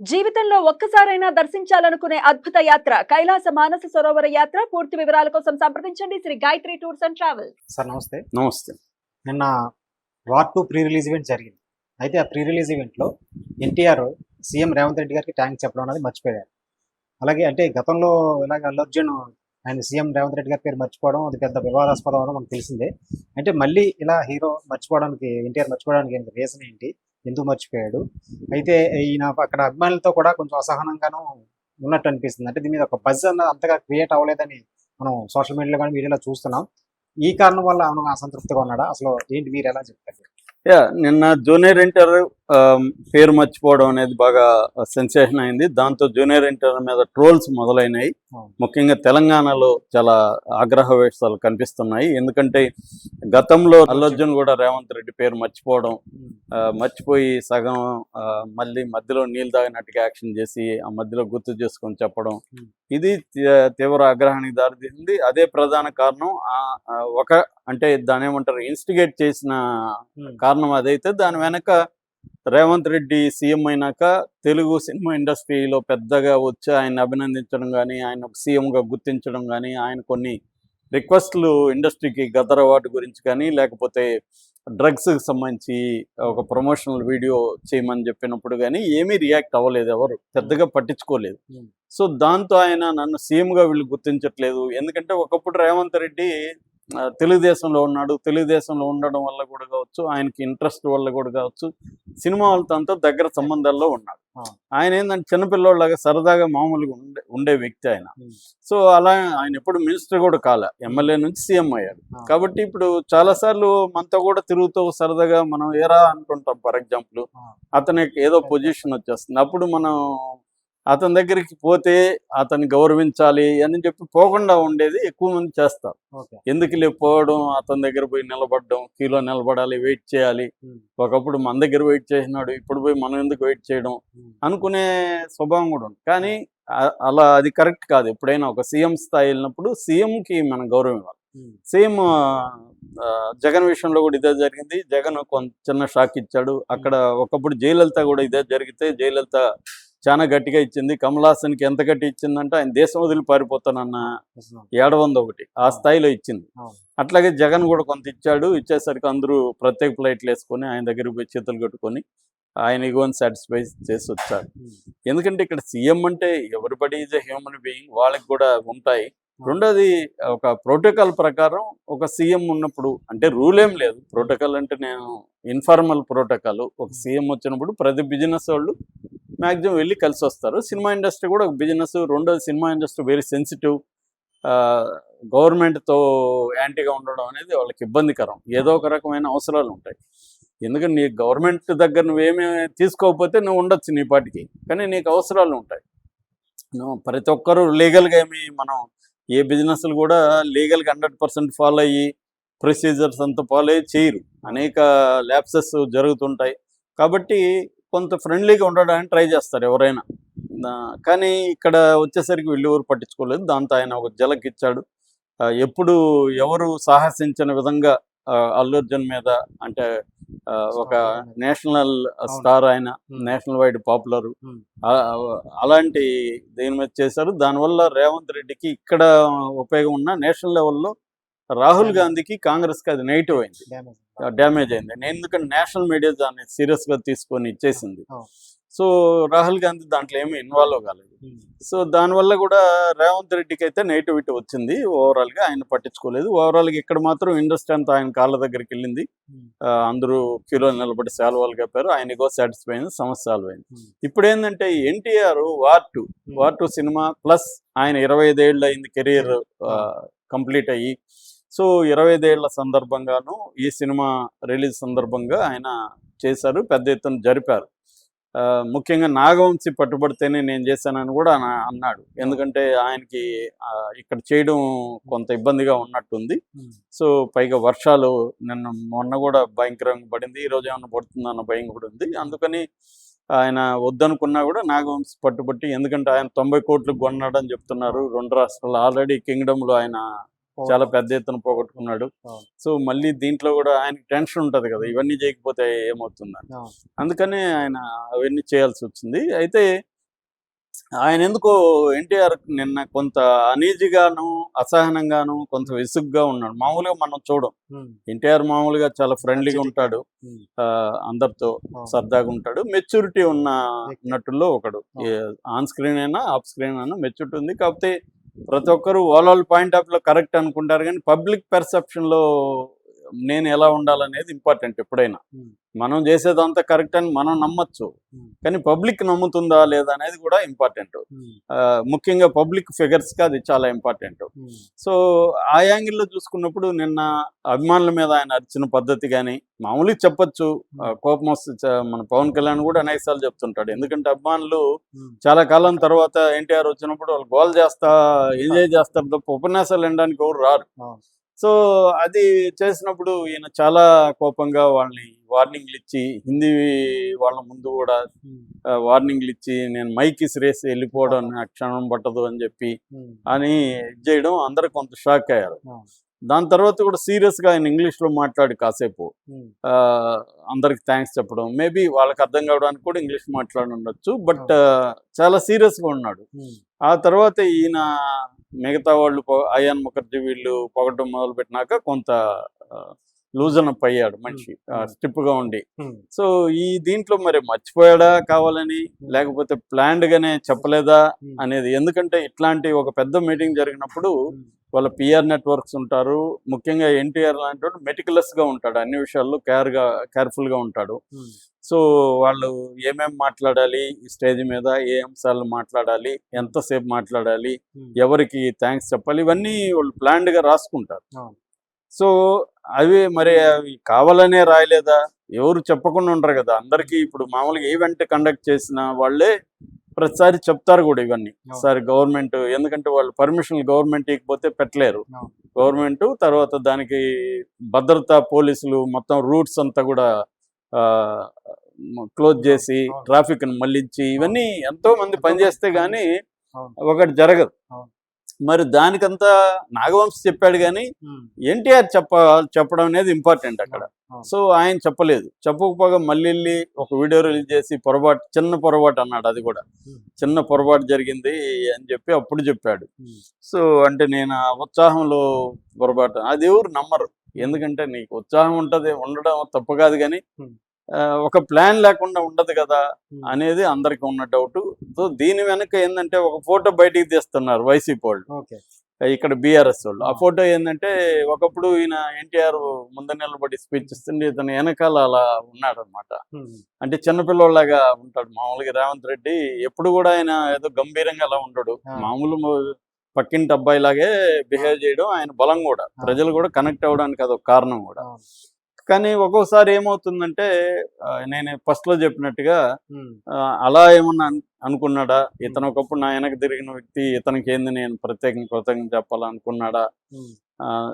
జీవితంలో ఒక్కసారైనా దర్శించాలనుకునే అద్భుత యాత్ర కైలాస మానస సరోవర యాత్ర. పూర్తి వివరాల కోసం సంప్రదించండి. Shri Gayatri tours and travels. Sir నమస్తే. నమస్తే. నిన్న war two pre release event జరిగింది. అయితే ఆ ప్రీ రిలీజ్ ఈవెంట్లో ఎన్టీఆర్ సీఎం రేవంత్ రెడ్డి గారికి ట్యాంక్ చెప్పడం అనేది మర్చిపోయారు. అలాగే అంటే గతంలో ఇలాగ అల్లు అర్జున్ ఆయన సీఎం రేవంత్ రెడ్డి గారి పేరు మర్చిపోవడం అది పెద్ద వివాదాస్పదం అవడం మనకు తెలిసిందే. అంటే మళ్ళీ ఇలా హీరో మర్చిపోవడానికి ఎన్టీఆర్ మర్చిపోవడానికి రీజన్ ఏంటి? ఎందుకు మర్చిపోయాడు? అయితే ఈయన అక్కడ అభిమానులతో కూడా కొంచెం అసహనంగాను ఉన్నట్టు అనిపిస్తుంది. అంటే దీని మీద ఒక బజ్ అన్న అంతగా క్రియేట్ అవ్వలేదని మనం సోషల్ మీడియాలో కానీ మీడియాలో చూస్తున్నాం. ఈ కారణం వల్ల అవును అసంతృప్తిగా ఉన్నాడా? అసలు ఏంటి మీరు ఎలా చెప్తారు? యా నిన్న జూనియర్ ఇంటర్ పేరు మర్చిపోవడం అనేది బాగా సెన్సేషన్ అయింది. దాంతో జూనియర్ ఇంటర్ మీద ట్రోల్స్ మొదలైనాయి. ముఖ్యంగా తెలంగాణలో చాలా ఆగ్రహ వేషాలు కనిపిస్తున్నాయి. ఎందుకంటే గతంలో అల్లు అర్జున్ కూడా రేవంత్ రెడ్డి పేరు మర్చిపోవడం మర్చిపోయి సగం మళ్ళీ మధ్యలో నీళ్ళు తాగినట్టుగా యాక్షన్ చేసి ఆ మధ్యలో గుర్తు చేసుకొని చెప్పడం. ఇది తీవ్ర ఆగ్రహానికి దారితీసింది. అదే ప్రధాన కారణం ఒక అంటే దాని ఏమంటారు ఇన్స్టిగేట్ చేసిన కారణం అదైతే దాని వెనక రేవంత్ రెడ్డి సీఎం అయినాక తెలుగు సినిమా ఇండస్ట్రీలో పెద్దగా వచ్చి ఆయన అభినందించడం కానీ ఆయన ఒక సీఎంగా గుర్తించడం కానీ ఆయన కొన్ని రిక్వెస్ట్లు ఇండస్ట్రీకి గదర్ అవార్డు గురించి కానీ లేకపోతే డ్రగ్స్కి సంబంధించి ఒక ప్రమోషనల్ వీడియో చేయమని చెప్పినప్పుడు కానీ ఏమీ రియాక్ట్ అవ్వలేదు ఎవరు. పెద్దగా పట్టించుకోలేదు. Hmm. సో దాంతో ఆయన నన్ను సీఎంగా వీళ్ళు గుర్తించట్లేదు. ఎందుకంటే ఒకప్పుడు రేవంత్ రెడ్డి తెలుగుదేశంలో ఉన్నాడు తెలుగుదేశంలో ఉండడం వల్ల కూడా కావచ్చు ఆయనకి ఇంట్రెస్ట్ వల్ల కూడా కావచ్చు సినిమా వాళ్ళతో అంతా దగ్గర సంబంధాల్లో ఉన్నాడు. ఆయన ఏంటంటే చిన్నపిల్లోళ్ళగా సరదాగా మామూలుగా ఉండే ఉండే వ్యక్తి ఆయన. సో అలా ఆయన ఎప్పుడు మినిస్టర్ కూడా కాలే ఎమ్మెల్యే నుంచి సీఎం అయ్యాడు. కాబట్టి ఇప్పుడు చాలాసార్లు మనతో కూడా తిరుగుతూ సరదాగా మనం ఏరా అంటుంటాం ఫర్ ఎగ్జాంపుల్. అతనికి ఏదో పొజిషన్ వచ్చేస్తుంది అప్పుడు మనం అతని దగ్గరికి పోతే అతన్ని గౌరవించాలి అని చెప్పి పోకుండా ఉండేది ఎక్కువ మంది చేస్తారు. ఎందుకు లేకపోవడం? అతని దగ్గర పోయి నిలబడడం క్యూలో నిలబడాలి వెయిట్ చేయాలి. ఒకప్పుడు మన దగ్గర వెయిట్ చేసినాడు ఇప్పుడు పోయి మనం ఎందుకు వెయిట్ చేయడం. అనుకునే స్వభావం కూడా ఉంది. కానీ అలా అది కరెక్ట్ కాదు. ఎప్పుడైనా ఒక సీఎం స్థాయి వెళ్ళినప్పుడు సీఎంకి మనం గౌరవం ఇవ్వాలి. సేమ్ జగన్ విషయంలో కూడా ఇదే జరిగింది. జగన్ కొంత చిన్న షాక్ ఇచ్చాడు. అక్కడ ఒకప్పుడు జయలలిత కూడా ఇదే జరిగితే జయలలిత చాలా గట్టిగా ఇచ్చింది. కమల్ హాసన్కి ఎంత గట్టి ఇచ్చిందంటే ఆయన దేశం వదిలి పారిపోతానన్న. ఏడవంద ఒకటి ఆ స్థాయిలో ఇచ్చింది. అట్లాగే జగన్ కూడా కొంత ఇచ్చాడు. ఇచ్చేసరికి అందరూ ప్రత్యేక ఫ్లైట్లు వేసుకొని ఆయన దగ్గరికి పోయి చేతులు కట్టుకొని ఆయన ఇగోని సాటిస్ఫై చేసి వచ్చాడు ఉమ్. ఎందుకంటే ఇక్కడ సీఎం అంటే everybody is a human being వాళ్ళకి కూడా ఉంటాయి. రెండోది ఒక ప్రోటోకాల్ ప్రకారం ఒక సీఎం ఉన్నప్పుడు అంటే రూల్ ఏం లేదు. ప్రోటోకాల్ అంటే నేను ఇన్ఫార్మల్ ప్రోటోకాల్ ఒక సీఎం వచ్చినప్పుడు ప్రతి బిజినెస్ వాళ్ళు మ్యాక్సిమం వెళ్ళి కలిసి వస్తారు సినిమా ఇండస్ట్రీ కూడా ఒక బిజినెస్. రెండోది సినిమా ఇండస్ట్రీ వెరీ సెన్సిటివ్ గవర్నమెంట్తో యాంటీగా ఉండడం అనేది వాళ్ళకి ఇబ్బందికరం. ఏదో ఒక రకమైన అవసరాలు ఉంటాయి. ఎందుకంటే నీ గవర్నమెంట్ దగ్గర నువ్వేమీ తీసుకోకపోతే నువ్వు ఉండొచ్చు నీ పాటికి. కానీ నీకు అవసరాలు ఉంటాయి. నువ్వు ప్రతి ఒక్కరూ లీగల్గా ఏమి మనం ఏ బిజినెస్లు కూడా లీగల్గా హండ్రెడ్ పర్సెంట్ ఫాలో అయ్యి ప్రొసీజర్స్ అంతా ఫాలో అయ్యి చేయరు. అనేక ల్యాప్సెస్ జరుగుతుంటాయి. కాబట్టి కొంత ఫ్రెండ్లీగా ఉండడానికి ట్రై చేస్తారు ఎవరైనా. కానీ ఇక్కడ వచ్చేసరికి వీళ్ళు ఎవరు పట్టించుకోలేదు. దాంతో ఆయన ఒక జలక్ ఇచ్చాడు. ఆ, ఎప్పుడు ఎవరు సాహసించిన విధంగా అల్లు అర్జున్ మీద అంటే ఒక నేషనల్ స్టార్ ఆయన. National wide popular. అలాంటి దీని మీద చేశారు. దానివల్ల రేవంత్ రెడ్డికి ఇక్కడ ఉపయోగం ఉన్న నేషనల్ లెవెల్లో రాహుల్. గాంధీకి కాంగ్రెస్కి అది నెగిటివ్ అయింది. డ్యామేజ్. అయింది నేను ఎందుకంటే నేషనల్ మీడియా దాన్ని సీరియస్గా తీసుకొని ఇచ్చేసింది. సో రాహుల్ గాంధీ దాంట్లో ఏమీ ఇన్వాల్వ్ కాలేదు. సో దానివల్ల కూడా రేవంత్ రెడ్డికి అయితే నెగిటివిటీ వచ్చింది ఓవరాల్గా ఆయన పట్టించుకోలేదు ఓవరాల్గా ఇక్కడ మాత్రం ఇండస్ట్రీ అంతా ఆయన కాళ్ళ దగ్గరికి వెళ్ళింది అందరూ క్యూలో నిలబడి సెలవులు కప్పారు ఆయనకో సాటిస్ఫై అయింది సమస్య సాల్వ్ అయింది. ఇప్పుడు ఏంటంటే NTR war two. War two cinema plus ఆయన ఇరవై ఐదేళ్ళు అయింది కెరీర్ కంప్లీట్ అయ్యి సో ఇరవై ఐదేళ్ళ సందర్భంగాను ఈ సినిమా రిలీజ్ సందర్భంగా ఆయన చేశారు పెద్ద ఎత్తున జరిపారు. ఆ, ముఖ్యంగా నాగవంశి పట్టుబడితేనే నేను చేశానని కూడా అన- అన్నాడు. ఎందుకంటే ఆయనకి ఇక్కడ చేయడం కొంత ఇబ్బందిగా ఉన్నట్టుంది. సో పైగా వర్షాలు నిన్న మొన్న కూడా భయంకరంగా పడింది. ఈ రోజు ఏమన్నా పడుతుందన్న భయం కూడా ఉంది. అందుకని ఆయన వద్దనుకున్నా కూడా నాగవంశి పట్టుబట్టి ఎందుకంటే ఆయన తొంభై కోట్లు కొన్నాడని చెప్తున్నారు రెండు రాష్ట్రాలు. ఆల్రెడీ కింగ్డమ్లో ఆయన చాలా పెద్ద ఎత్తున పోగొట్టుకున్నాడు. సో మళ్ళీ దీంట్లో కూడా ఆయనకి టెన్షన్ ఉంటది కదా ఇవన్నీ చేయకపోతే ఏమవుతుందని. అందుకని ఆయన అవన్నీ చేయాల్సి వచ్చింది. అయితే ఆయన ఎందుకో ఎన్టీఆర్ నిన్న కొంత అనీజీగాను అసహనంగాను కొంత విసుగ్గా ఉన్నాడు. మామూలుగా మనం చూడం. ఎన్టీఆర్ మామూలుగా చాలా ఫ్రెండ్లీగా ఉంటాడు. అందరితో. సరదాగా ఉంటాడు. మెచ్యూరిటీ ఉన్న. నటుల్లో ఒకడు. ఆన్ స్క్రీన్ అయినా ఆఫ్ స్క్రీన్ అయినా మెచ్యూరిటీ ఉంది. కాకపోతే ప్రతి ఒక్కరు ఓవరాల్ పాయింట్ ఆఫ్లో కరెక్ట్ అనుకుంటారు కానీ పబ్లిక్ పెర్సెప్షన్లో నేను ఎలా ఉండాలనేది ఇంపార్టెంట్ ఎప్పుడైనా. మనం చేసేదంతా కరెక్ట్ అని మనం నమ్మచ్చు. కానీ పబ్లిక్ నమ్ముతుందా లేదా అనేది కూడా ఇంపార్టెంట్ ముఖ్యంగా పబ్లిక్ ఫిగర్స్కి అది చాలా ఇంపార్టెంట్ సో ఆ యాంగిల్లో చూసుకున్నప్పుడు నిన్న అభిమానుల మీద ఆయన అరిచిన పద్ధతి కానీ మామూలుగా చెప్పొచ్చు. కోపం వస్తే మన పవన్ కళ్యాణ్ కూడా అనేక సార్లు చెప్తుంటాడు. ఎందుకంటే అభిమానులు చాలా కాలం తర్వాత ఎన్టీఆర్ వచ్చినప్పుడు వాళ్ళు గోల్ చేస్తా ఎంజాయ్ చేస్తారు తప్ప ఉపన్యాసాలు వినడానికి ఎవరు రారు. సో అది చేసినప్పుడు ఈయన చాలా కోపంగా వాళ్ళని వార్నింగ్లు ఇచ్చి హిందీ వాళ్ళ ముందు కూడా వార్నింగ్లు ఇచ్చి నేను మైక్ ఇసిరేసి వెళ్ళిపోవడం నాకు క్షణం పట్టదు అని చెప్పి ఉమ్, అని చేయడం అందరు కొంత షాక్ అయ్యారు. దాని తర్వాత కూడా సీరియస్గా ఆయన ఇంగ్లీష్లో మాట్లాడి కాసేపు అందరికి థ్యాంక్స్ చెప్పడం. మేబీ వాళ్ళకి అర్థం కావడానికి కూడా ఇంగ్లీష్ మాట్లాడి ఉండొచ్చు బట్ చాలా సీరియస్గా ఉన్నాడు ఆ తర్వాత ఈయన మిగతా వాళ్ళు అయాన్ ముఖర్జీ వీళ్ళు పొగటం మొదలు పెట్టినాక కొంత లూజన్ అప్ అయ్యాడు మనిషి స్టిప్గా ఉండి. సో ఈ దీంట్లో మరి మర్చిపోయాడా కావాలని లేకపోతే ప్లాన్డ్ గానే చెప్పలేదా అనేది ఎందుకంటే ఇట్లాంటి ఒక పెద్ద మీటింగ్ జరిగినప్పుడు వాళ్ళ పిఆర్ నెట్వర్క్స్ ఉంటారు ముఖ్యంగా ఎన్టీఆర్ లాంటి వాడు మెటికులస్గా ఉంటాడు అన్ని విషయాల్లో కేర్గా కేర్ఫుల్గా ఉంటాడు సో వాళ్ళు ఏమేం మాట్లాడాలి ఈ స్టేజ్ మీద ఏ అంశాలు మాట్లాడాలి ఎంతసేపు మాట్లాడాలి ఎవరికి థ్యాంక్స్ చెప్పాలి ఇవన్నీ వాళ్ళు ప్లాన్డ్గా రాసుకుంటారు. సో అవి మరి అవి కావాలనే రాయలేదా ఎవరు చెప్పకుండా ఉంటారు కదా అందరికీ ఇప్పుడు మామూలుగా ఈవెంట్ కండక్ట్ చేసిన వాళ్ళే ప్రతిసారి చెప్తారు కూడా ఇవన్నీ. సార్ గవర్నమెంట్ ఎందుకంటే వాళ్ళు పర్మిషన్ గవర్నమెంట్ ఇకపోతే పెట్టలేరు. గవర్నమెంట్ తర్వాత దానికి భద్రతా పోలీసులు మొత్తం రూట్స్ అంతా కూడా క్లోజ్ చేసి. ట్రాఫిక్ మళ్ళించి ఇవన్నీ ఎంతో మంది పనిచేస్తే గానీ. ఒకటి జరగదు. మరి దానికంతా నాగవంశ్ చెప్పాడు కానీ ఎన్టీఆర్ చెప్ప చెప్పడం అనేది ఇంపార్టెంట్ అక్కడ. సో ఆయన చెప్పలేదు. చెప్పకపోగా మళ్ళీ వెళ్ళి ఒక వీడియో రిలీజ్ చేసి పొరపాటు చిన్న పొరపాటు అన్నాడు అది కూడా. చిన్న పొరపాటు జరిగింది అని చెప్పి అప్పుడు చెప్పాడు. సో అంటే నేను ఉత్సాహంలో పొరపాటు అది ఎవరు నమ్మరు. ఎందుకంటే నీకు ఉత్సాహం ఉంటది ఉండడం తప్పు కాదు కానీ ఒక ప్లాన్ లేకుండా ఉండదు కదా అనేది అందరికి ఉన్న డౌట్. సో దీని వెనక ఏంటంటే ఒక ఫోటో బయటికి తీస్తున్నారు వైసీపీ వాళ్ళు. ఇక్కడ బీఆర్ఎస్ వాళ్ళు. ఆ. ఫోటో ఏంటంటే ఒకప్పుడు ఈయన ఎన్టీఆర్ ముందు నిలబడి స్పీచ్ ఇస్తుండే ఇతను వెనకాల అలా ఉన్నాడు అనమాట అంటే చిన్నపిల్లలాగా ఉంటాడు. మామూలుగా రేవంత్ రెడ్డి ఎప్పుడు కూడా ఆయన ఏదో గంభీరంగా అలా ఉండడు. మామూలు పక్కింటి అబ్బాయి లాగే బిహేవ్ చేయడం ఆయన బలం కూడా. ప్రజలు కూడా కనెక్ట్ అవ్వడానికి అదొక కారణం కూడా. కానీ ఒక్కోసారి ఏమవుతుందంటే నేను ఫస్ట్లో చెప్పినట్టుగా అలా ఏమన్నా అన్- అనుకున్నాడా? ఇతను ఒకప్పుడు నా వెనక తిరిగిన వ్యక్తి ఇతనికి ఏంది నేను ప్రత్యేకంగా కృతజ్ఞత చెప్పాలనుకున్నాడా?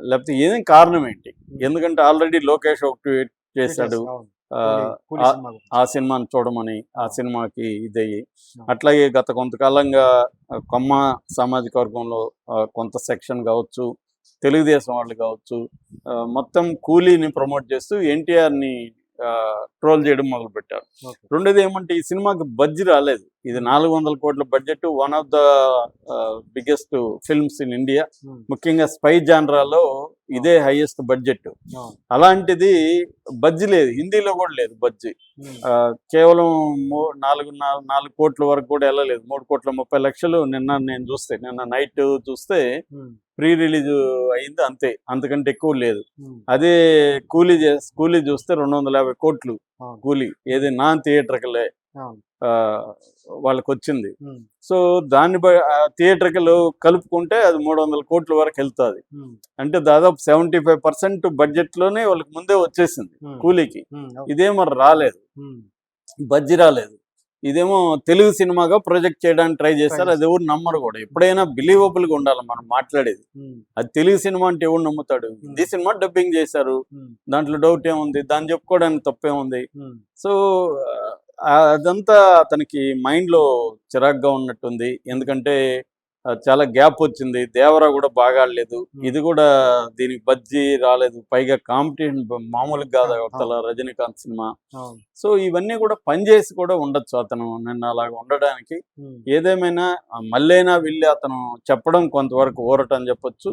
లేకపోతే ఏదేం కారణం ఏంటి? ఎందుకంటే ఆల్రెడీ లోకేష్ ఒక ట్వీట్ చేశాడు. ఆ, సినిమాని చూడమని ఆ సినిమాకి ఇదయ్యి. అట్లాగే గత కొంతకాలంగా కొమ్మ సామాజిక వర్గంలో కొంత సెక్షన్ కావచ్చు తెలుగుదేశం వాళ్ళు కావచ్చు మొత్తం కూలీని ప్రమోట్ చేస్తూ ఎన్టీఆర్ని ట్రోల్ చేయడం మొదలు పెట్టారు ఓకే. రెండోది ఏమంటే ఈ సినిమాకి బడ్జెట్ రాలేదు. ఇది నాలుగు వందల కోట్ల budget one of the biggest films in India. ముఖ్యంగా స్పై జాన్రాలో ఇదే హైయెస్ట్ బడ్జెట్. అలాంటిది బజ్జి లేదు హిందీలో కూడా లేదు బజ్జి. కేవలం నాలుగు నాలుగు నాలుగు కోట్ల వరకు కూడా వెళ్ళలేదు. మూడు కోట్ల ముప్పై లక్షలు నిన్న నేను చూస్తే నిన్న నైట్ చూస్తే ప్రీ రిలీజ్ అయింది అంతే అంతకంటే ఎక్కువ లేదు. అదే కూలీ కూలీ చూస్తే రెండు వందల యాభై కోట్లు. కూలీ. ఏది నాన్ థియేటర్కలే. వాళ్ళకి వచ్చింది సో దాన్ని థియేటర్కలు కలుపుకుంటే అది మూడు వందల కోట్ల వరకు వెళ్తుంది. అంటే దాదాపు సెవెంటీ ఫైవ్ పర్సెంట్ బడ్జెట్లోనే వాళ్ళకి ముందే వచ్చేసింది కూలీకి. ఉమ్, అవును. ఇదే మరి రాలేదు బజ్జి రాలేదు. ఇదేమో తెలుగు సినిమాగా ప్రొజెక్ట్ చేయడానికి ట్రై చేస్తారు. అది ఎవరు నమ్మరు కూడా. ఎప్పుడైనా బిలీవబుల్గా ఉండాలి మనం మాట్లాడేది. అది తెలుగు సినిమా అంటే ఎవరు నమ్ముతాడు? హిందీ సినిమా డబ్బింగ్ చేశారు. దాంట్లో డౌట్ ఏముంది? దాన్ని చెప్పుకోవడానికి తప్పేముంది? సో అదంతా అతనికి మైండ్లో చిరాగ్గా ఉన్నట్టుంది. ఎందుకంటే చాలా గ్యాప్ వచ్చింది. దేవరా కూడా బాగా ఆడలేదు ఇది కూడా దీనికి బజ్జి రాలేదు. పైగా కాంపిటీషన్ మామూలుగా కాదు. అవతల రజనీకాంత్ సినిమా. సో ఇవన్నీ కూడా పనిచేసి కూడా ఉండొచ్చు అతను నిన్న అలాగ ఉండడానికి. ఏదేమైనా ఆ, మళ్ళైనా వెళ్ళి అతను చెప్పడం కొంతవరకు ఊరటం చెప్పొచ్చు.